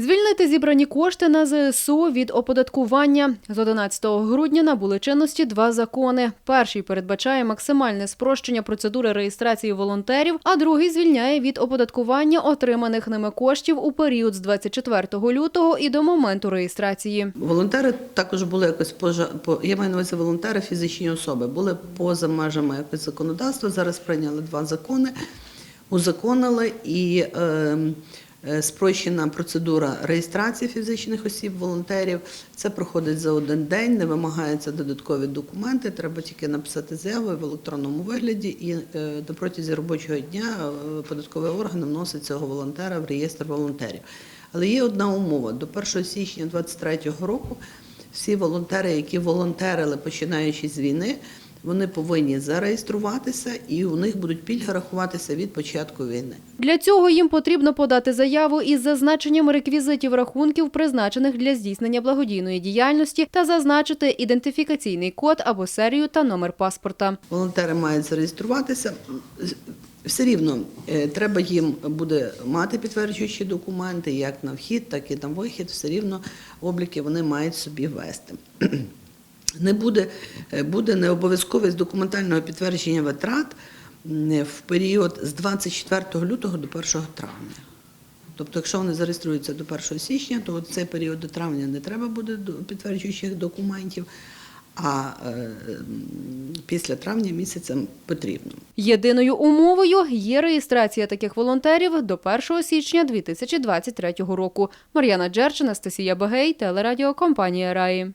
Звільнити зібрані кошти на ЗСУ від оподаткування. З 11 грудня набули чинності два закони. Перший передбачає максимальне спрощення процедури реєстрації волонтерів, а другий звільняє від оподаткування отриманих ними коштів у період з 24 лютого і до моменту реєстрації. Волонтери також були якось поза, по, я маю на увазі волонтери, фізичні особи, були поза межами якось законодавства. Зараз прийняли два закони, узаконили і е, спрощена процедура реєстрації фізичних осіб, волонтерів. Це проходить за один день, не вимагаються додаткові документи. Треба тільки написати заяву в електронному вигляді, і е, на протязі робочого дня е, податковий орган вносить цього волонтера в реєстр волонтерів. Але є одна умова: до 1 січня 2023 року всі волонтери, які волонтерили починаючи з війни, вони повинні зареєструватися, і у них будуть пільги рахуватися від початку війни. Для цього їм потрібно подати заяву із зазначенням реквізитів рахунків, призначених для здійснення благодійної діяльності, та зазначити ідентифікаційний код або серію та номер паспорта. Волонтери мають зареєструватися. Все рівно е, треба їм буде мати підтверджуючі документи, як на вхід, так і на вихід. Все рівно обліки вони мають собі вести. Не буде, е, буде необов'язковість документального підтвердження витрат в період з 24 лютого до 1 травня. Тобто, якщо вони зареєструються до 1 січня, то от цей період до травня не треба буде підтверджуючих документів, а е, після травня місяця потрібно. Єдиною умовою є реєстрація таких волонтерів до 1 січня 2023 року. Мар'яна Джерч, Анастасія Багей, телерадіокомпанія Раї.